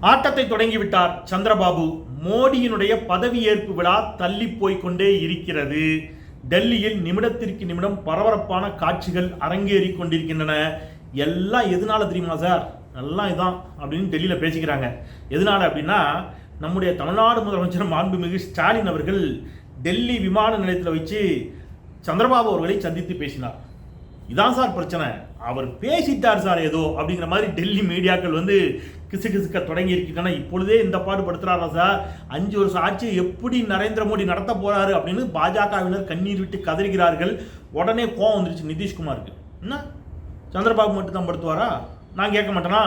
ஆட்டத்தை தொடங்கிவிட்டார் சந்திரபாபு. மோடியினுடைய பதவியேற்பு விழா தள்ளி போய்க்கொண்டே இருக்கிறது. டெல்லியில் நிமிடத்திற்கு நிமிடம் பரபரப்பான காட்சிகள் அரங்கேறி கொண்டிருக்கின்றன. எல்லாம் எதனால தெரியுமா சார்? எல்லாம் இதான் அப்படின்னு டெல்லியில் பேசிக்கிறாங்க. எதனால அப்படின்னா நம்முடைய தமிழ்நாடு முதலமைச்சர் மாண்புமிகு ஸ்டாலின் அவர்கள் டெல்லி விமான நிலையத்தில் வச்சு சந்திரபாபு அவர்களை சந்தித்து பேசினார். இதான் சார் பிரச்சனை. அவர் பேசிட்டார் சார் ஏதோ அப்படிங்கிற மாதிரி டெல்லி மீடியாக்கள் வந்து கிசு கிசுக்க தொடங்கி இருக்கின்றன. இப்பொழுதே இந்த பாடுபடுத்துறாரா சார் அஞ்சு வருஷம் ஆட்சி எப்படி நரேந்திர மோடி நடத்த போறாரு அப்படின்னு பாஜகவினர் கண்ணீர் விட்டு கதறுகிறார்கள். உடனே கோவம் வந்துருச்சு நிதிஷ்குமாருக்கு. என்ன? சந்திரபாபு மட்டும் தான் படுத்துவாரா? நான் கேட்க மாட்டேனா?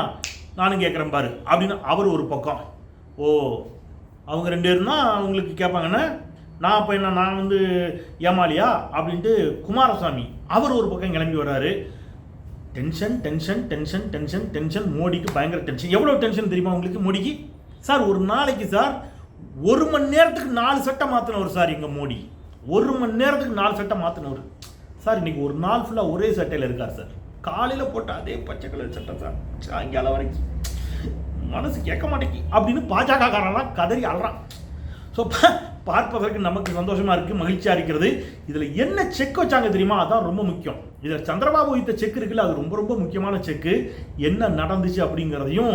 நானும் கேட்குறேன் பாரு அப்படின்னு அவர் ஒரு பக்கம். ஓ அவங்க ரெண்டு பேரும் தான் அவங்களுக்கு கேட்பாங்கன்னு நான் அப்போ என்ன நான் வந்து ஏமாலியா அப்படின்ட்டு குமாரசாமி அவர் ஒரு பக்கம் கிளம்பி வர்றாரு. Tension tension tension tension tension மோடிக்கு பயங்கர டென்ஷன் எவ்வளோ டென்ஷன் தெரியுமா உங்களுக்கு மோடிக்கு? சார் ஒரு நாளைக்கு சார் ஒரு மணி நேரத்துக்கு நாலு சட்டை மாற்றினவர் சார் எங்கள் மோடி. ஒரு மணி நேரத்துக்கு நாலு சட்டை மாற்றினவர் சார் இன்றைக்கி ஒரு நாள் ஃபுல்லாக ஒரே சட்டையில் இருக்கார் சார். காலையில் போட்ட அதே பச்சை கலர் சட்டை சார். சாயங்காலம் வரைக்கும். மனசு கேட்க மாட்டேங்கி அப்படின்னு பாஜக காரெல்லாம் கதறி அழறான். ஸோ பார்ப்பதற்கு நமக்கு சந்தோஷமாக இருக்குது மகிழ்ச்சியாக இருக்கிறது. இதில் என்ன செக் வச்சாங்க தெரியுமா? அதான் ரொம்ப முக்கியம். இதில் சந்திரபாபு வைத்த செக் இருக்குல்ல அது ரொம்ப ரொம்ப முக்கியமான செக்கு என்ன நடந்துச்சு அப்படிங்கிறதையும்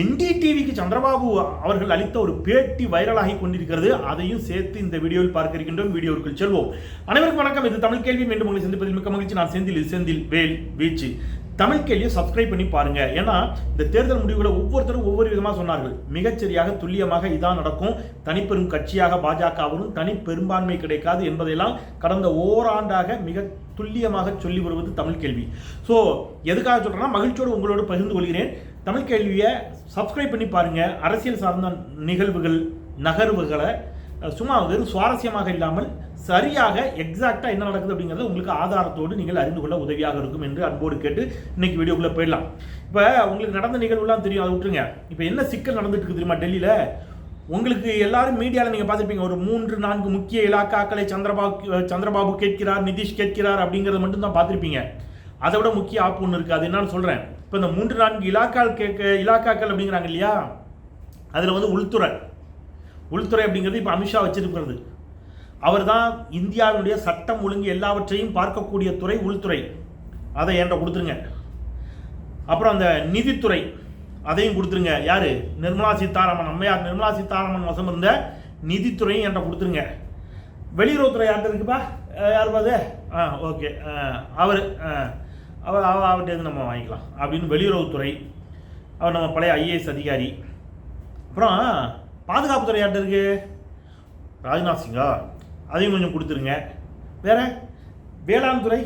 என்டிடிவிக்கு சந்திரபாபு அவர்கள் அளித்த ஒரு பேட்டி வைரலாகி கொண்டிருக்கிறது. அதையும் சேர்த்து இந்த வீடியோவில் பார்க்க இருக்கின்றோம். வீடியோவுக்குள் செல்வோம். அனைவருக்கும் வணக்கம். இது தமிழ் கேள்வி. மீண்டும் உங்களை சந்திப்பதில் மிக்க மகிழ்ச்சி. நான் செந்தில் செந்தில் வேல் வீச்சு. தமிழ் கேள்வியை சப்ஸ்கிரைப் பண்ணி பாருங்க. ஏன்னா இந்த தேர்தல் முடிவுகளை ஒவ்வொருத்தரும் ஒவ்வொரு விதமாக சொன்னார்கள். மிகச்சரியாக துல்லியமாக இதான் நடக்கும். தனிப்பெரும் கட்சியாக பாஜகவும் தனி பெரும்பான்மை கிடைக்காது என்பதையெல்லாம் கடந்த ஓராண்டாக மிக துல்லியமாக சொல்லி வருவது தமிழ் கேள்வி. ஸோ எதுக்காக சொல்கிறேன்னா மகிழ்ச்சியோடு உங்களோடு பகிர்ந்து கொள்கிறேன். தமிழ் கேள்வியை சப்ஸ்கிரைப் பண்ணி பாருங்க. அரசியல் சார்ந்த நிகழ்வுகள் நகர்வுகளை சும்மா வெறும் சுவாரஸ்யமாக இல்லாமல் சரியாக எக்ஸாக்டாக என்ன நடக்குது அப்படிங்கிறத உங்களுக்கு ஆதாரத்தோடு நீங்கள் அறிந்து கொள்ள உதவியாக இருக்கும் என்று அன்போடு கேட்டு இன்னைக்கு வீடியோக்குள்ளே போயிடலாம். இப்போ உங்களுக்கு நடந்த நிகழ்வுலாம் தெரியும் அதை விட்டுருங்க. இப்போ என்ன சிக்கல் நடந்துட்டு இருக்கு தெரியுமா டெல்லியில்? உங்களுக்கு எல்லாரும் மீடியாவில் நீங்கள் பார்த்துருப்பீங்க ஒரு மூன்று நான்கு முக்கிய இலாக்காக்களை சந்திரபாபு சந்திரபாபு கேட்கிறார் நிதிஷ் கேட்கிறார் அப்படிங்கிறத மட்டும் தான் பார்த்துருப்பீங்க. அதை விட முக்கிய ஆப் ஒன்று இருக்குது அது என்னன்னு சொல்கிறேன் இப்போ இந்த மூன்று நான்கு இலாக்கால் கேட்க இலாக்காக்கள் அப்படிங்கிறாங்க இல்லையா? அதில் வந்து உள்துறை. உள்துறை அப்படிங்கிறது இப்போ அமித்ஷா வச்சிருக்கிறது. அவர் தான் இந்தியாவினுடைய சட்டம் ஒழுங்கு எல்லாவற்றையும் பார்க்கக்கூடிய துறை உள்துறை. அதை என்கிட்ட கொடுத்துருங்க. அப்புறம் அந்த நிதித்துறை அதையும் கொடுத்துருங்க. யாரு? நிர்மலா சீதாராமன் அம்மையார் நிர்மலா சீதாராமன் வசம் இருந்த நிதித்துறையும் என்கிட்ட கொடுத்துருங்க. வெளியுறவுத்துறை யார்கிட்ட இருக்குப்பா? யார் பாது ஆ ஓகே. அவர் அவர் அவர் அவர்கிட்ட நம்ம வாங்கிக்கலாம். அப்படின்னு வெளியுறவுத்துறை அவர் நம்ம பழைய ஐஏஎஸ் அதிகாரி. அப்புறம் பாதுகாப்புத்துறை யார்கிட்ட இருக்கு? ராஜ்நாத் சிங்கா. அதையும் கொஞ்சம் கொடுத்துருங்க. வேற? வேளாண் துறை?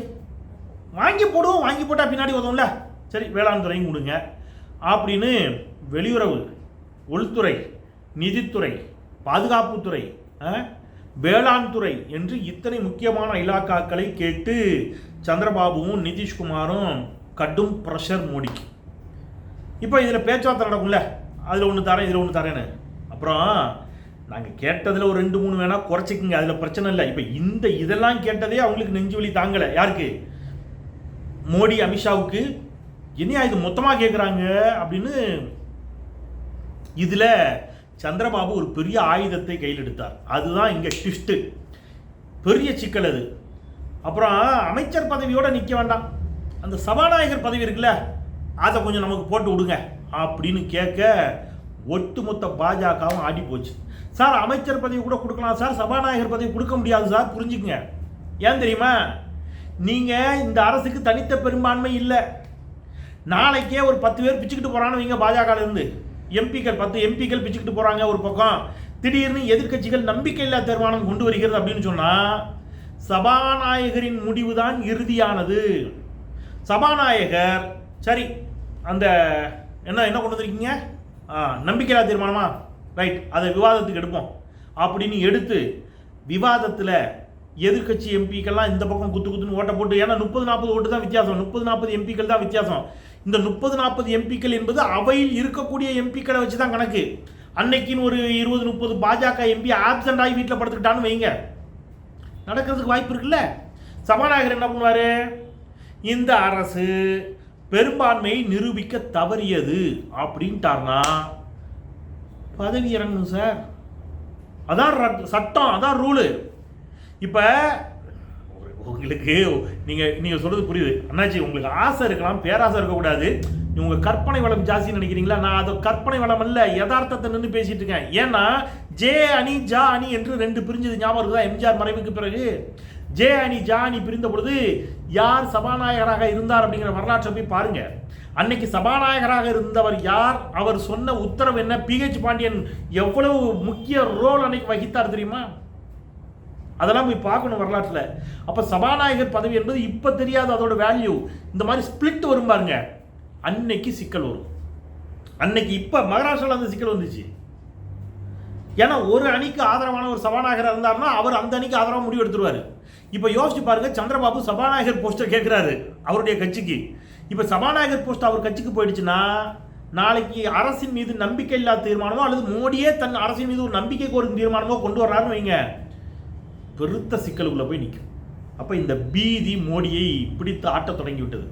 வாங்கி போடுவோம் வாங்கி போட்டால் பின்னாடி உதவும்ல சரி வேளாண் துறையும் கொடுங்க. அப்படின்னு வெளியுறவு உள்துறை நிதித்துறை பாதுகாப்புத்துறை ஆ, வேளாண் துறை என்று இத்தனை முக்கியமான இலாக்காக்களை கேட்டு சந்திரபாபுவும் நிதிஷ்குமாரும் கடும் ப்ரெஷர் மோடிக்கு. இப்போ இதில் பேச்சுவார்த்தை நடக்கும்ல. அதில் ஒன்று தரேன் இதில் ஒன்று தரேன்னு. அப்புறம் நாங்கள் கேட்டதில் ஒரு ரெண்டு மூணு வேணால் குறைச்சிக்கங்க அதில் பிரச்சனை இல்லை. இப்போ இந்த இதெல்லாம் கேட்டதே அவங்களுக்கு நெஞ்சு வலி தாங்கலை. யாருக்கு? மோடி அமித்ஷாவுக்கு. என்னையா இது மொத்தமாக கேட்குறாங்க அப்படின்னு இதில் சந்திரபாபு ஒரு பெரிய ஆயுதத்தை கையில் எடுத்தார். அதுதான் இங்கே ட்விஸ்ட்டு பெரிய சிக்கல் அது. அப்புறம் அமைச்சர் பதவியோடு நிற்க வேண்டாம். அந்த சபாநாயகர் பதவி இருக்குல்ல அதை கொஞ்சம் நமக்கு போட்டு விடுங்க. அப்படின்னு கேட்க ஒட்டுமொத்த பாஜகவும் ஆடி போச்சு சார் அமைச்சர் பதவி கூட கொடுக்கலாம் சார் சபாநாயகர் பதவி கொடுக்க முடியாது சார் புரிஞ்சுக்குங்க. ஏன் தெரியுமா? நீங்கள் இந்த அரசுக்கு தனித்த பெரும்பான்மை இல்லை. நாளைக்கே ஒரு பத்து பேர் பிச்சுக்கிட்டு போகிறான்னு வைங்க பாஜகலேருந்து. எம்பிக்கள் பத்து எம்பிக்கள் பிச்சுக்கிட்டு போகிறாங்க ஒரு பக்கம். திடீர்னு எதிர்க்கட்சிகள் நம்பிக்கையில்லா தீர்மானம் கொண்டு வருகிறது அப்படின்னு சொன்னால் சபாநாயகரின் முடிவு தான் இறுதியானது. சபாநாயகர் சரி அந்த என்ன என்ன கொண்டு வந்திருக்கீங்க? ஆ நம்பிக்கையில்லா தீர்மானமா? ரைட் அதை விவாதத்துக்கு எடுப்போம். அப்படின்னு எடுத்து விவாதத்தில் எதிர்க்கட்சி எம்பிக்கெல்லாம் இந்த பக்கம் குத்து குத்துன்னு ஓட்ட போட்டு ஏன்னா முப்பது நாற்பது ஓட்டு தான் வித்தியாசம். முப்பது நாற்பது எம்பிக்கள் தான் வித்தியாசம். இந்த முப்பது நாற்பது எம்பிக்கள் என்பது அவையில் இருக்கக்கூடிய எம்பிக்களை வச்சு தான் கணக்கு. அன்னைக்குன்னு ஒரு இருபது முப்பது பாஜக எம்பி ஆப்சண்ட் ஆகி வீட்டில் படுத்துக்கிட்டான்னு வைங்க. நடக்கிறதுக்கு வாய்ப்பு இருக்குல்ல? சபாநாயகர் என்ன பண்ணுவார்? இந்த அரசு பெரும்பான்மையை நிரூபிக்க தவறியது. அப்படின்ட்டார்னா பதவி இறங்கணும் சார். அதான் சட்டம் அதான் ரூலு. இப்போ உங்களுக்கு நீங்கள் நீங்கள் சொல்கிறது புரியுது. அண்ணாச்சி உங்களுக்கு ஆசை இருக்கலாம் பேராசை இருக்கக்கூடாது. உங்கள் கற்பனை வளம் ஜாஸ்தின்னு நினைக்கிறீங்களா? நான் அது கற்பனை வளம் அல்ல யதார்த்தத்தை நின்று பேசிட்டு இருக்கேன். ஏன்னா ஜே அணி ஜா அணி என்று ரெண்டு பிரிஞ்சது ஞாபகம் இருக்குதா? எம்ஜிஆர் மறைவுக்கு பிறகு. ஜே அணி ஜா அணி பிரிந்த பொழுது யார் சபாநாயகராக இருந்தார் அப்படிங்கிற வரலாற்றை போய் பாருங்கள் அன்னைக்கு சபாநாயகராக இருந்தவர் யார்? அவர் சொன்ன உத்தரவு என்ன? பிஹெச் பாண்டியன் எவ்வளவு முக்கிய ரோல் அன்னைக்கு வகித்தார் தெரியுமா? அதெல்லாம் போய் பார்க்கணும் வரலாற்றில். அப்போ சபாநாயகர் பதவி என்பது இப்போ தெரியாது அதோட வேல்யூ இந்த மாதிரி ஸ்பிளிட் வரும் பாருங்க. அன்னைக்கு சிக்கல் வரும். அன்னைக்கு இப்போ மகாராஷ்டிராவில் அந்த சிக்கல் வந்துச்சு. ஏன்னா ஒரு அணிக்கு ஆதரவான ஒரு சபாநாயகர் இருந்தார்னா அவர் அந்த அணிக்கு ஆதரவாக முடிவு எடுத்துருவார். இப்போ யோசிச்சு பாருங்க சந்திரபாபு சபாநாயகர் போஸ்டர் கேட்குறாரு அவருடைய கட்சிக்கு. இப்போ சபாநாயகர் போஸ்ட் அவர் கட்சிக்கு போயிடுச்சுன்னா நாளைக்கு அரசின் மீது நம்பிக்கை இல்லாத தீர்மானமோ அல்லது மோடியே தன் அரசின் மீது ஒரு நம்பிக்கை கோரும் தீர்மானமோ கொண்டு வர்றாருன்னு வைங்க. பெருத்த சிக்கலுக்குள்ளே போய் நிற்கும் அப்போ இந்த பீதி மோடியை பிடித்து ஆட்ட தொடங்கி விட்டது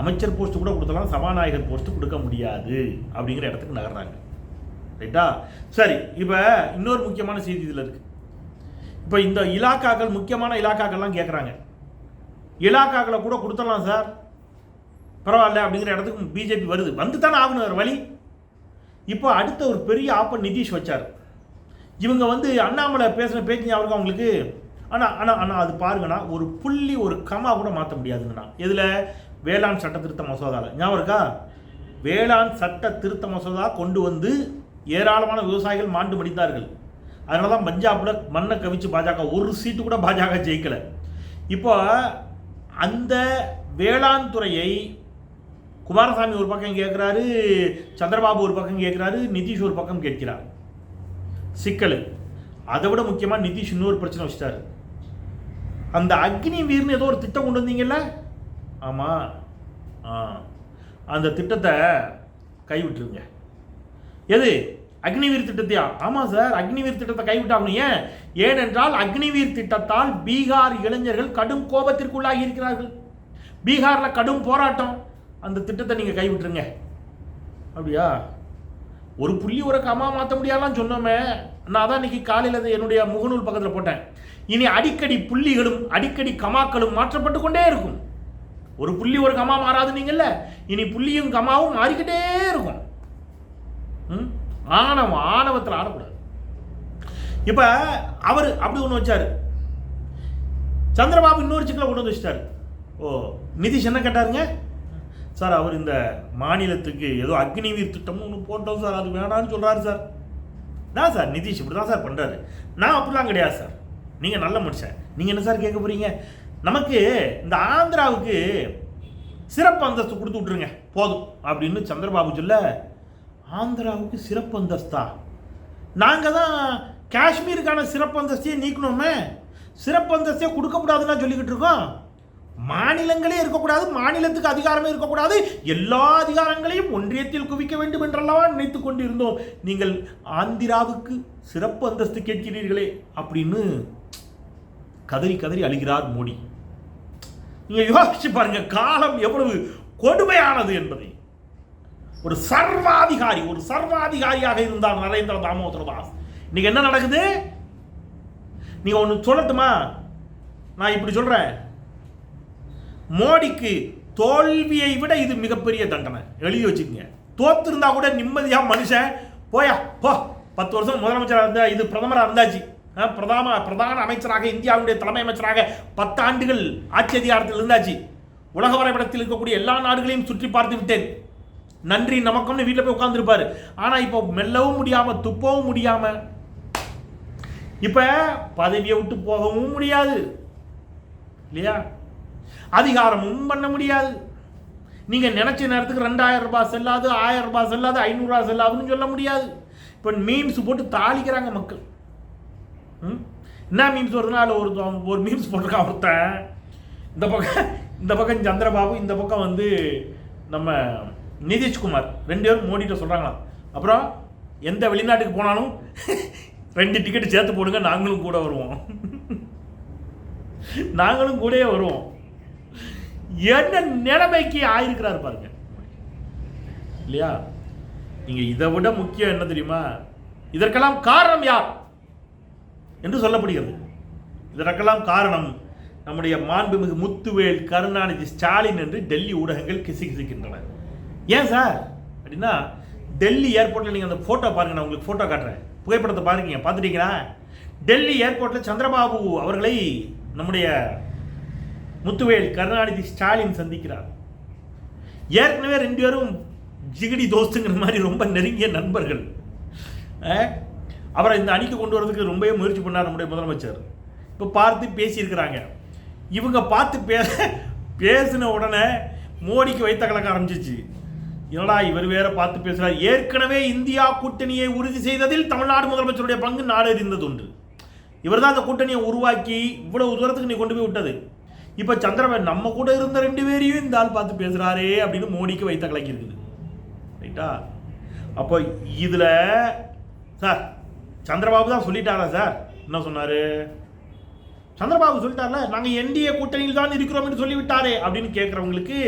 அமைச்சர் போஸ்ட் கூட கொடுத்தலாம் சபாநாயகர் போஸ்ட் கொடுக்க முடியாது அப்படிங்கிற இடத்துக்கு நகர்றாங்க. ரைட்டா? சரி இப்போ இன்னொரு முக்கியமான செய்தி இதில் இருக்கு. இப்போ இந்த இலாக்காக்கள் முக்கியமான இலாக்காக்கள்லாம் கேட்குறாங்க இலாக்காக்களை கூட கொடுத்துடலாம் சார். பரவாயில்ல அப்படிங்கிற இடத்துக்கு பிஜேபி வருது. வந்து தானே ஆகணும் ஒரு வழி. இப்போ அடுத்த ஒரு பெரிய ஆப்பர் நிதிஷ் வச்சார். இவங்க வந்து அண்ணாமலை பேசின பேச்சு ஞாபகம் அவங்களுக்கு ஆனால் ஆனால் ஆனால் அது பாருங்கண்ணா. ஒரு புள்ளி ஒரு கமா கூட மாற்ற முடியாதுங்கண்ணா. இதில் வேளாண் சட்ட திருத்த மசோதாவில் ஞாபகம் இருக்கா? வேளாண் சட்ட திருத்த மசோதா கொண்டு வந்து ஏராளமான விவசாயிகள் மாண்டு மடித்தார்கள் அதனால தான் பஞ்சாபில் மண்ணை கவிச்சு பாஜக ஒரு சீட்டு கூட பாஜக ஜெயிக்கலை. இப்போ அந்த வேளாண் துறையை குமாரசாமி ஒரு பக்கம் கேட்குறாரு சந்திரபாபு ஒரு பக்கம் கேட்குறாரு நிதிஷ் ஒரு பக்கம் கேட்கிறார். சிக்கல். அதை விட முக்கியமாக நிதிஷ் இன்னொரு பிரச்சனை வச்சிட்டாரு. அந்த அக்னி வீர்னு ஏதோ ஒரு திட்டம் கொண்டு வந்தீங்கல்ல? ஆமாம் ஆ. அந்த திட்டத்தை கைவிட்டுருங்க. எது? அக்னிவீர் திட்டத்தையா? ஆமாம் சார் அக்னிவீர் திட்டத்தை கைவிட்டாகணும். ஏன்? ஏனென்றால் அக்னிவீர் திட்டத்தால் பீகார் இளைஞர்கள் கடும் கோபத்திற்குள்ளாகி இருக்கிறார்கள் பீகாரில் கடும் போராட்டம். அந்த திட்டத்தை நீங்கள் கைவிட்டுருங்க. அப்படியா? ஒரு புள்ளி ஒரு கமா மாற்ற முடியாதுலாம் சொன்னோமே. நான் அதான் இன்னைக்கு காலையில் என்னுடைய முகநூல் பக்கத்தில் போட்டேன். இனி அடிக்கடி புள்ளிகளும் அடிக்கடி கமாக்களும் மாற்றப்பட்டு கொண்டே இருக்கும். ஒரு புள்ளி ஒரு கமா மாறாது நீங்கள்ல. இனி புள்ளியும் கமாவும் மாறிக்கிட்டே இருக்கும். ம்? ஆணவம் ஆணவத்தில் ஆடக்கூடாது. இப்போ அவர் அப்படி ஒன்று வச்சார். சந்திரபாபு இன்னொரு சிக்கலை கொண்டு வந்து வச்சிட்டாரு. ஓ நிதிஷ் என்ன கேட்டாருங்க? சார் அவர் இந்த மாநிலத்துக்கு ஏதோ அக்னிவீர் திட்டம்னு ஒன்று போட்டோம் சார். அது வேணாம்னு சொல்கிறாரு சார். தான் சார் நிதிஷ் இப்படி தான் சார் பண்ணுறாரு நான் அப்படிலாம் கிடையாது சார். நீங்கள் நல்ல மனுஷன். நீங்கள் என்ன சார் கேட்க போகிறீங்க நமக்கு இந்த ஆந்திராவுக்கு சிறப்பு அந்தஸ்து கொடுத்து விட்ருங்க போதும். அப்படின்னு சந்திரபாபு சொல்ல ஆந்திராவுக்கு சிறப்பு அந்தஸ்தா? நாங்கள் தான் காஷ்மீருக்கான சிறப்பு அந்தஸ்தையே நீக்கணுமே. சிறப்பு அந்தஸ்தையே கொடுக்கக்கூடாதுன்னா சொல்லிக்கிட்டு இருக்கோம். மாநிலங்களே இருக்கக்கூடாது மாநிலத்துக்கு அதிகாரமே இருக்கக்கூடாது. எல்லா அதிகாரங்களையும் ஒன்றியத்தில் குவிக்க வேண்டும் என்றல்லவா நினைத்து கொண்டிருந்தோம். நீங்கள் ஆந்திராவுக்கு சிறப்பு அந்தஸ்து கேட்கிறீர்களே அப்படின்னு கதறி கதறி அழுகிறார் மோடி. நீங்கள் யோசிச்சு பாருங்க காலம் எவ்வளவு கொடுமையானது என்பதை. ஒரு சர்வாதிகாரி ஒரு சர்வாதிகாரியாக இருந்தார் நரேந்திர தாமோதர தாஸ். இன்னைக்கு என்ன நடக்குது? நீங்க ஒன்று சொல்லட்டுமா? நான் இப்படி சொல்றேன். மோடிக்கு தோல்வியை விட இது மிகப்பெரிய தண்டனை. எழுதி வச்சுக்கோங்க. தோத்துருந்தா கூட நிம்மதியா மனுஷன் போயா போ. பத்து வருஷம் முதலமைச்சராக இருந்தா இது பிரதமராக இருந்தாச்சு. ஆ, பிரதான பிரதான அமைச்சராக இந்தியாவுடைய தலைமை அமைச்சராக பத்து ஆண்டுகள் ஆட்சி அதிகாரத்தில் இருந்தாச்சு. உலக வரைபடத்தில் இருக்கக்கூடிய எல்லா நாடுகளையும் சுற்றி பார்த்து விட்டேன். நன்றி நமக்கும்னு வீட்டில் போய் உட்காந்துருப்பாரு ஆனால் இப்போ மெல்லவும் முடியாம துப்பவும் முடியாம இப்போ பதவியை விட்டு போகவும் முடியாது. இல்லையா? அதிகாரமும் பண்ண முடியாது. நீங்கள் நினச்ச நேரத்துக்கு ரெண்டாயிரம் ரூபாய் செல்லாது ஆயிரம் ரூபாய் செல்லாது ஐநூறுரூவா செல்லாதுன்னு சொல்ல முடியாது. இப்போ மீம்ஸ் போட்டு தாளிக்கிறாங்க மக்கள். ம்? என்ன மீம்ஸ் வருதுன்னா அதில் ஒரு ஒரு மீம்ஸ் போட்டிருக்கான் ஒருத்தன். இந்த பக்கம் இந்த பக்கம் சந்திரபாபு இந்த பக்கம் வந்து நம்ம நிதிஷ்குமார். ரெண்டு பேரும் மோடிட்ட சொல்கிறாங்களாம் அப்புறம் எந்த வெளிநாட்டுக்கு போனாலும் ரெண்டு டிக்கெட் சேர்த்து போடுங்க நாங்களும் கூட வருவோம். நாங்களும் கூடயே வருவோம். என்ன நிலைமைக்கு ஆயிருக்கிறார் பாருங்க. இல்லையா? நீங்க இதை விட முக்கியம் என்ன தெரியுமா? இதற்கெல்லாம் காரணம் யார்? என்று சொல்லப்படுகிறது. இதற்கெல்லாம் காரணம் நம்முடைய மாண்புமிகு முத்துவேல் கருணாநிதி ஸ்டாலின் என்று டெல்லி ஊடகங்கள் கிசுகிசுக்கின்றன. ஏன் சார்? அப்படின்னா டெல்லி ஏர்போர்ட்டில் நீங்கள் அந்த ஃபோட்டோ பாருங்க நான் உங்களுக்கு ஃபோட்டோ காட்டுறேன். புகைப்படத்தை பாருங்க பார்த்துட்டீங்களா? டெல்லி ஏர்போர்ட்டில் சந்திரபாபு அவர்களை நம்முடைய முத்துவேல் கருணாநிதி ஸ்டாலின் சந்திக்கிறார். ஏற்கனவே ரெண்டு பேரும் ஜிகிடி தோஸ்துங்கிற மாதிரி ரொம்ப நெருங்கிய நண்பர்கள். அவரை இந்த அணிக்கு கொண்டு வரதுக்கு ரொம்பவே முயற்சி பண்ணார் நம்முடைய முதலமைச்சர். இப்போ பார்த்து பேசியிருக்கிறாங்க. இவங்க பார்த்து பே பேசின உடனே மோடிக்கு வைத்த கலக்க ஆரம்பிச்சிச்சு. என்னடா இவர் வேற பார்த்து பேசுகிறார் ஏற்கனவே இந்தியா கூட்டணியை உறுதி செய்ததில் தமிழ்நாடு முதலமைச்சருடைய பங்கு நாடு அறிந்தது உண்டு. இவர் தான் அந்த கூட்டணியை உருவாக்கி இவ்வளவு தூரத்துக்கு நீ கொண்டு போய் விட்டது. இப்போ சந்திரபாபு நம்ம கூட இருந்த ரெண்டு பேரையும் இந்த ஆள் பார்த்து பேசுகிறாரே அப்படின்னு மோடிக்கு வைத்த கலக்கி இருக்குது. ரைட்டா அப்போ இதில் சார் சந்திரபாபு தான் சொல்லிட்டாரா சார்? என்ன சொன்னார்? சந்திரபாபு சொல்லிட்டார்ல நாங்கள் என்டிஏ கூட்டணியில் தான் இருக்கிறோம் என்று சொல்லிவிட்டாரே அப்படின்னு கேட்குறவங்களுக்கு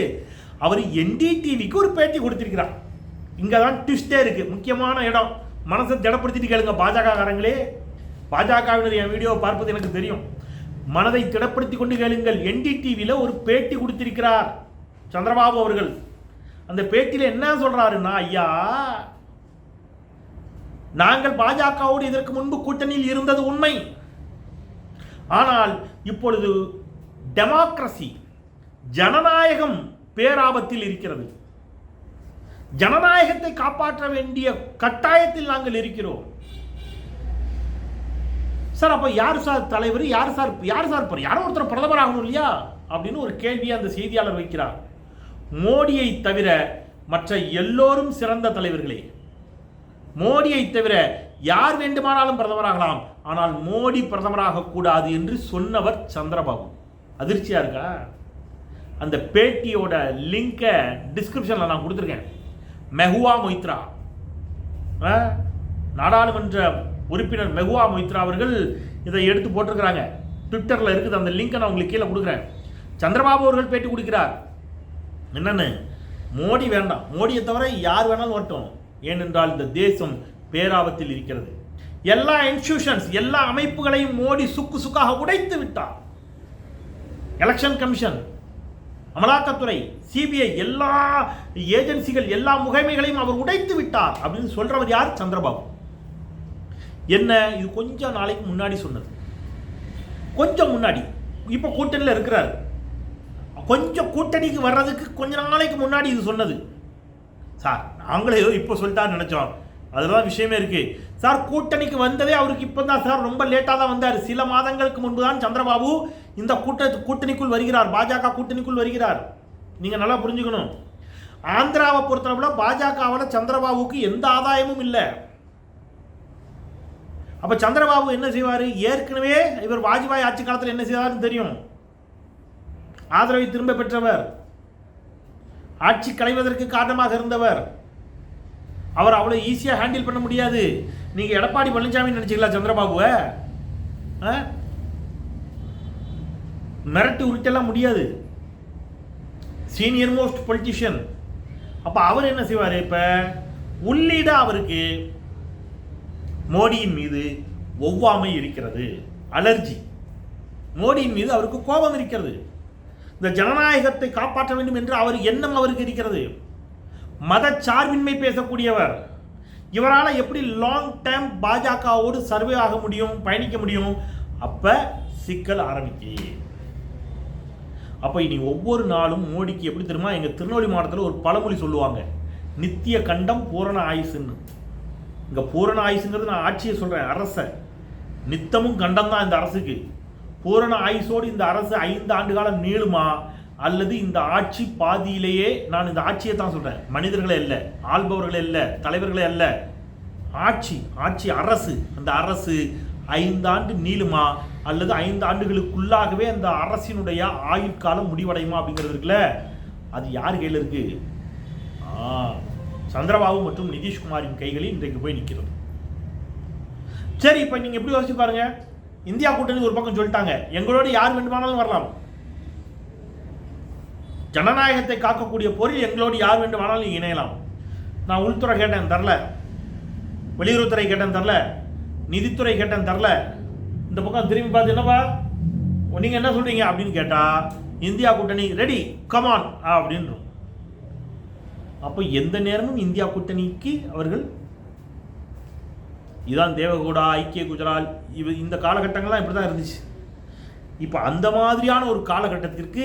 அவர் என்டிடிவிக்கு ஒரு பேட்டி கொடுத்துருக்கிறார். இங்கே தான் ட்விஸ்டே இருக்குது முக்கியமான இடம். மனசை திடப்படுத்திட்டு கேளுங்க பாஜக காரங்களே பாஜகவினர் என் வீடியோவை பார்ப்பது எனக்கு தெரியும். மனதை திடப்படுத்தி கொண்டு கேளுங்கள். என்டிடிவியில் ஒரு பேட்டி கொடுத்திருக்கிறார் சந்திரபாபு அவர்கள். அந்த பேட்டியில் என்ன சொல்றாருன்னா ஐயா நாங்கள் பாஜகவோடு இதற்கு முன்பு கூட்டணியில் இருந்தது உண்மை. ஆனால் இப்பொழுது டெமோக்ரசி ஜனநாயகம் பேராபத்தில் இருக்கிறது. ஜனநாயகத்தை காப்பாற்ற வேண்டிய கட்டாயத்தில் நாங்கள் இருக்கிறோம். சார் அப்போ யார் சார் தலைவர்? யார் சார் யார் சார் இப்ப யாரோ ஒருத்தர் பிரதமர் ஆகணும் இல்லையா? அப்படின்னு ஒரு கேள்வியை அந்த செய்தியாளர் வைக்கிறார். மோடியை தவிர மற்ற எல்லோரும் சிறந்த தலைவர்களே மோடியை தவிர யார் வேண்டுமானாலும் பிரதமராகலாம். ஆனால் மோடி பிரதமராக கூடாது என்று சொன்னவர் சந்திரபாபு. அதிர்ச்சியா இருக்கா? அந்த பேட்டியோட லிங்கை டிஸ்கிரிப்ஷனில் நான் கொடுத்துருக்கேன். மெஹுவா மொய்த்ரா. ஆ? நாடாளுமன்ற உறுப்பினர் மெகுவா மொய்த்ரா அவர்கள் இதை எடுத்து போட்டிருக்கிறாங்க. ட்விட்டரில் இருக்குது அந்த லிங்கை நான் உங்களுக்கு கீழே கொடுக்குறேன். சந்திரபாபு அவர்கள் பேட்டி கொடுக்கிறார். என்னென்னு? மோடி வேண்டாம். மோடியை தவிர யார் வேணாலும் வரட்டும். ஏனென்றால் இந்த தேசம் பேராபத்தில் இருக்கிறது. எல்லா இன்ஸ்டியூஷன்ஸ் எல்லா அமைப்புகளையும் மோடி சுக்கு சுக்காக உடைத்து விட்டார். எலெக்ஷன் கமிஷன் அமலாக்கத்துறை சிபிஐ எல்லா ஏஜென்சிகள் எல்லா முகமைகளையும் அவர் உடைத்து விட்டார் அப்படின்னு சொல்றவர் யார்? சந்திரபாபு. என்ன? இது கொஞ்சம் நாளைக்கு முன்னாடி சொன்னது. கொஞ்சம் முன்னாடி. இப்போ கூட்டணியில் இருக்கிறார். கொஞ்சம் கூட்டணிக்கு வர்றதுக்கு கொஞ்ச நாளைக்கு முன்னாடி இது சொன்னது. சார் நாங்களே ஏதோ இப்போ சொல்லிட்டான்னு நினச்சோம். அதெல்லாம் விஷயமே இருக்கு. சார் கூட்டணிக்கு வந்ததே அவருக்கு இப்போ தான் சார். ரொம்ப லேட்டாக தான் வந்தார். சில மாதங்களுக்கு முன்பு தான் சந்திரபாபு இந்த கூட்ட கூட்டணிக்குள் வருகிறார். பாஜக கூட்டணிக்குள் வருகிறார். நீங்கள் நல்லா புரிஞ்சுக்கணும். ஆந்திராவை பொறுத்தளவுல பாஜகவில் சந்திரபாபுக்கு எந்த ஆதாயமும் இல்லை. அப்போ சந்திரபாபு என்ன செய்வார்? ஏற்கனவே இவர் வாஜ்பாய் ஆட்சி காலத்தில் என்ன செய்தார்னு தெரியும். ஆதரவை திரும்ப பெற்றவர். ஆட்சி களைவதற்கு காரணமாக இருந்தவர். அவர் அவ்வளோ ஈஸியாக ஹேண்டில் பண்ண முடியாது. நீங்கள் எடப்பாடி பழனிசாமி நினச்சிக்கலாம் சந்திரபாபுவை? ஆ? உருட்டெல்லாம் முடியாது. சீனியர் மோஸ்ட் பொலிட்டிஷியன் அப்போ அவர் என்ன செய்வார் இப்போ? உள்ளீடாக அவருக்கு மோடியின் மீது ஒவ்வாமை இருக்கிறது. அலர்ஜி. மோடியின் மீது அவருக்கு கோபம் இருக்கிறது. இந்த ஜனநாயகத்தை காப்பாற்ற வேண்டும் என்று அவர் எண்ணம் அவருக்கு இருக்கிறது. மத சார்பின்மை பேசக்கூடியவர். இவரால் எப்படி லாங் டைம் பாஜகவோடு சர்வே ஆக முடியும் பயணிக்க முடியும்? அப்ப சிக்கல் ஆரம்பிக்கு. அப்போ இனி ஒவ்வொரு நாளும் மோடிக்கு எப்படி தெரியுமா? எங்கள் திருநெல்வேலி மாவட்டத்தில் ஒரு பழமொழி சொல்லுவாங்க. நித்திய கண்டம் பூரண ஆயுசுன்னு. இங்கே பூரண ஆயுசுங்கிறது நான் ஆட்சியை சொல்கிறேன் அரசை. நித்தமும் கண்டந்தான் இந்த அரசுக்கு. பூரண ஆயுசோடு இந்த அரசு ஐந்து ஆண்டு காலம் நீளுமா? அல்லது இந்த ஆட்சி பாதியிலேயே நான் இந்த ஆட்சியை தான் சொல்கிறேன் மனிதர்களே இல்லை ஆள்பவர்களே இல்லை தலைவர்களே அல்ல. ஆட்சி ஆட்சி அரசு. அந்த அரசு ஐந்தாண்டு நீளுமா? அல்லது ஐந்து ஆண்டுகளுக்குள்ளாகவே அந்த அரசினுடைய ஆயுட்காலம் முடிவடையுமா அப்படிங்கிறது இருக்குல்ல? அது யார் கையில் இருக்குது ஆ, சந்திரபாபு மற்றும் நிதிஷ்குமாரின் கைகளில் இன்றைக்கு போய் நிற்கிறது. சரி இப்போ நீங்கள் எப்படி யோசிச்சு பாருங்க? இந்தியா கூட்டணி ஒரு பக்கம் சொல்லிட்டாங்க. எங்களோட யார் வேண்டுமானாலும் வரலாம். ஜனநாயகத்தை காக்கக்கூடிய பொருள் எங்களோடு யார் வேண்டுமானாலும் இணையலாம். நான் உள்துறை கேட்டேன் தரல. வெளியுறவுத்துறை கேட்டேன் தரல. நிதித்துறை கேட்டேன் தரல. இந்த பக்கம் திரும்பி பார்த்து என்னப்பா? நீங்கள் என்ன சொல்கிறீங்க அப்படின்னு கேட்டால் இந்தியா கூட்டணி ரெடி கமான் அப்படின்றோம். அப்போ எந்த நேரமும் இந்தியா கூட்டணிக்கு அவர்கள் இதான் தேவகவுடா ஐக்கிய குஜரால் இவ இந்த காலகட்டங்கள்லாம் இப்படி தான் இருந்துச்சு. இப்போ அந்த மாதிரியான ஒரு காலகட்டத்திற்கு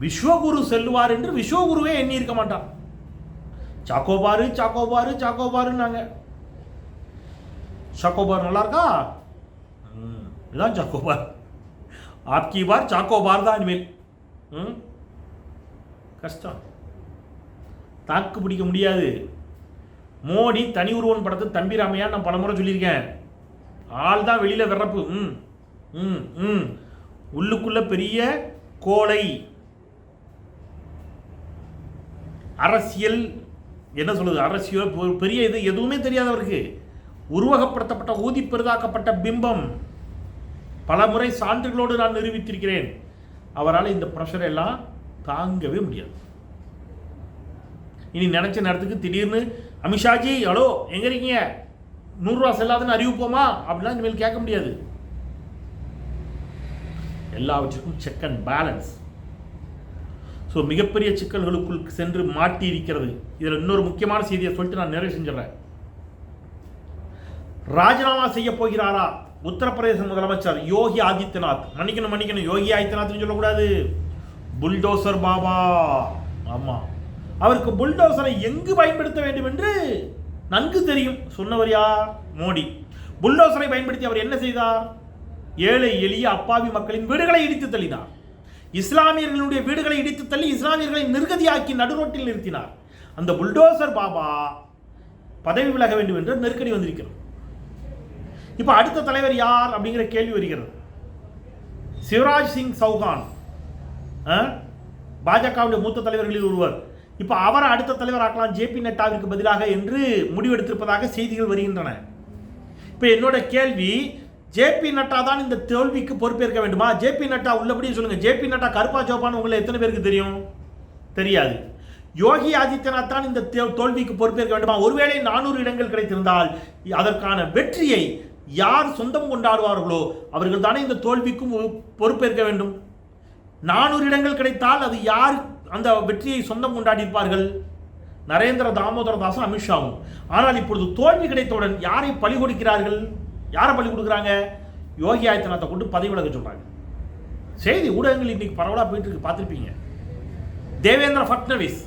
விஸ்வகுரு செல்லுவார் என்று விஸ்வகுருவே எண்ணி இருக்க மாட்டான். சாக்கோபாரு சாக்கோபாரு சாக்கோபாருன்னாங்க. சாக்கோபார் நல்லா இருக்கா ம், இதுதான் சாக்கோபார் ஆப்கி பார் சாக்கோபார் தான் இனிமேல். ம்? கஷ்டம். தாக்கு பிடிக்க முடியாது. மோடி தனி உருவன் படத்தை தம்பி ராமையா நான் பலமுறை சொல்லியிருக்கேன். ஆள் தான் வெளியில் விறப்பு ம் ம் ம். உள்ளுக்குள்ள பெரிய கோலை. அரசியல் என்ன சொல்லுது அரசியல் பெரிய இது எதுவுமே தெரியாதவருக்கு. உருவகப்படுத்தப்பட்ட ஊதி பெரிதாக்கப்பட்ட பிம்பம். பல முறை சான்றுகளோடு நான் நிரூபித்திருக்கிறேன். அவரால் இந்த ப்ரெஷர் எல்லாம் தாங்கவே முடியாது. இனி நினச்ச நேரத்துக்கு திடீர்னு அமித்ஷாஜி ஹலோ எங்கே இருக்கீங்க? நூறுரூவா செல்லாதுன்னு அறிவிப்போமா? அப்படிலாம் இனிமேல் கேட்க முடியாது. எல்லாவற்றிற்கும் செக் அண்ட் பேலன்ஸ் ஸோ மிகப்பெரிய சிக்கல்களுக்குள் சென்று மாட்டி இருக்கிறது இதில் இன்னொரு முக்கியமான செய்தியை சொல்லிட்டு நான் நிறைவு செஞ்சிடறேன். ராஜினாமா செய்ய போகிறாரா? உத்தரப்பிரதேச முதலமைச்சர் யோகி ஆதித்யநாத். மன்னிக்கணும் மன்னிக்கணும். யோகி ஆதித்யநாத்னு சொல்லக்கூடாது. புல்டோசர் பாபா. ஆமாம் அவருக்கு புல்டோசரை எங்கு பயன்படுத்த வேண்டும் என்று நன்கு தெரியும். சொன்னவர் யார்? மோடி. புல்டோசரை பயன்படுத்தி அவர் என்ன செய்தார்? ஏழை எளிய அப்பாவி மக்களின் வீடுகளை இடித்து தள்ளினார். இஸ்லாமியர்களுடைய வீடுகளை இடித்து தள்ளி இஸ்லாமியர்களை நிர்கதியாக்கி நடுரோட்டில் நிறுத்தினார். அந்த புல்டோசர் பாபா பதவி விலக வேண்டும் என்று நெருக்கடி வந்திருக்கிறது. இப்போ அடுத்த தலைவர் யார் அப்படிங்கிற கேள்வி வருகிறது. சிவராஜ் சிங் சௌகான் பாஜகவுடைய மூத்த தலைவர்களில் ஒருவர். இப்போ அவரை அடுத்த தலைவராக்கலாம் ஜே ஜேபி நட்டாவிற்கு பதிலாக என்று முடிவெடுத்திருப்பதாக செய்திகள் வருகின்றன. இப்போ என்னோட கேள்வி ஜேபி நட்டா தான் இந்த தோல்விக்கு பொறுப்பேற்க வேண்டுமா? ஜேபி நட்டா உள்ளபடி சொல்லுங்க. ஜேபி நட்டா கருப்பா சோப்பான்னு உங்களை எத்தனை பேருக்கு தெரியும்? தெரியாது. யோகி ஆதித்யநாத் தான் இந்த தோல்விக்கு பொறுப்பேற்க வேண்டுமா? ஒருவேளை நானூறு இடங்கள் கிடைத்திருந்தால் அதற்கான வெற்றியை யார் சொந்தம் கொண்டாடுவார்களோ அவர்கள் தானே இந்த தோல்விக்கும் பொ- பொறுப்பேற்க வேண்டும். நானூறு இடங்கள் கிடைத்தால் அது யார் அந்த வெற்றியை சொந்தம் கொண்டாடியிருப்பார்கள் நரேந்திர தாமோதர தாசும் அமித்ஷாவும். ஆனால் இப்பொழுது தோல்வி கிடைத்தவுடன் யாரை பழி கொடுக்கிறார்கள்? யாரை பழி கொடுக்குறாங்க? யோகி ஆதித்யநாத்தை கொண்டு பதவி விலக சொல்கிறாங்க செய்தி ஊடகங்கள் இன்னைக்கு பரவலாக போயிட்டு இருக்கு பார்த்துருப்பீங்க. தேவேந்திர ஃபட்னவிஸ்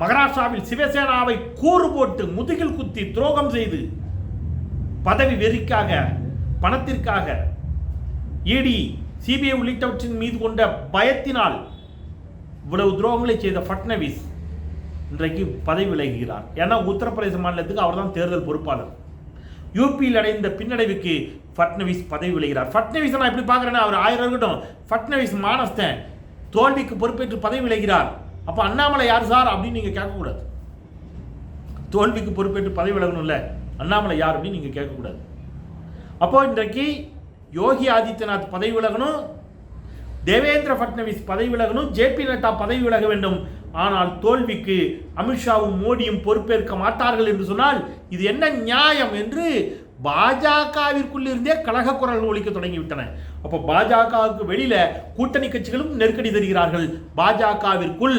மகாராஷ்டிராவில் சிவசேனாவை கூறு போட்டு முதுகில் குத்தி துரோகம் செய்து பதவி வெறிக்காக பணத்திற்காக இடி சிபிஐ உள்ளிட்டவற்றின் மீது கொண்ட பயத்தினால் இவ்வளவு துரோகங்களை செய்த ஃபட்னவிஸ் இன்றைக்கு பதவி விலகுகிறார் ஏன்னா உத்தரப்பிரதேச மாநிலத்துக்கு அவர்தான் தேர்தல் பொறுப்பாளர். யூபியில் அடைந்த பின்னடைவுக்கு ஃபட்னவிஸ் பதவி விலகிறார் ஃபட்னவிஸ் நான் எப்படி பார்க்குறேன்னா அவர் ஆயிரம் இருக்கட்டும். ஃபட்னவிஸ் மானஸ்தன் தோல்விக்கு பொறுப்பேற்று பதவி விலகிறார் அப்போ அண்ணாமலை யார் சார் அப்படின்னு நீங்கள் கேட்கக்கூடாது. தோல்விக்கு பொறுப்பேற்று பதவி விலகணும்ல அண்ணாமலை யார் அப்படின்னு நீங்கள் கேட்கக்கூடாது. அப்போ இன்றைக்கு யோகி ஆதித்யநாத் பதவி விலகணும் தேவேந்திர பட்னவிஸ் பதவி விலகணும் ஜேபி நட்டா பதவி விலக வேண்டும். ஆனால் தோல்விக்கு அமித்ஷாவும் மோடியும் பொறுப்பேற்க மாட்டார்கள் என்று சொன்னால் இது என்ன நியாயம் என்று பாஜகவிற்குள்ளிருந்தே கழக குரல் ஒழிக்க தொடங்கிவிட்டன. அப்போ பாஜகவுக்கு வெளியில கூட்டணி கட்சிகளும் நெருக்கடி தருகிறார்கள். பாஜகவிற்குள்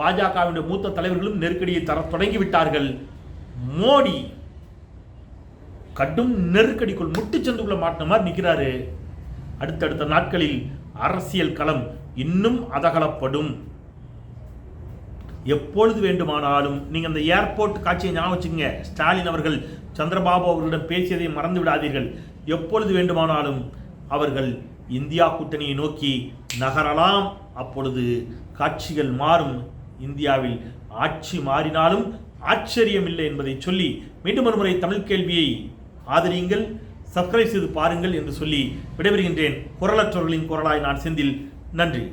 பாஜகவினுடைய மூத்த தலைவர்களும் நெருக்கடியை தர தொடங்கிவிட்டார்கள். மோடி கடும் நெருக்கடிக்குள் முட்டுச்சந்துக்குள்ள மாட்டின மாதிரி நிற்கிறாரு அடுத்தடுத்த நாட்களில் அரசியல் களம் இன்னும் அதகலப்படும். எப்பொழுது வேண்டுமானாலும் நீங்கள் அந்த ஏர்போர்ட் காட்சியை ஞாபகம் வச்சுங்க ஸ்டாலின் அவர்கள் சந்திரபாபு அவர்களிடம் பேசியதை மறந்து விடாதீர்கள். எப்பொழுது வேண்டுமானாலும் அவர்கள் இந்தியா கூட்டணியை நோக்கி நகரலாம். அப்பொழுது காட்சிகள் மாறும். இந்தியாவில் ஆட்சி மாறினாலும் ஆச்சரியமில்லை என்பதை சொல்லி மீண்டும் ஒருமுறை தமிழ் கேள்வியை ஆதரியுங்கள். சப்ஸ்கிரைப் செய்து பாருங்கள் என்று சொல்லி விடைபெறுகின்றேன் குரலற்றவர்களின் குரலாய் நான் செந்தில் நன்றி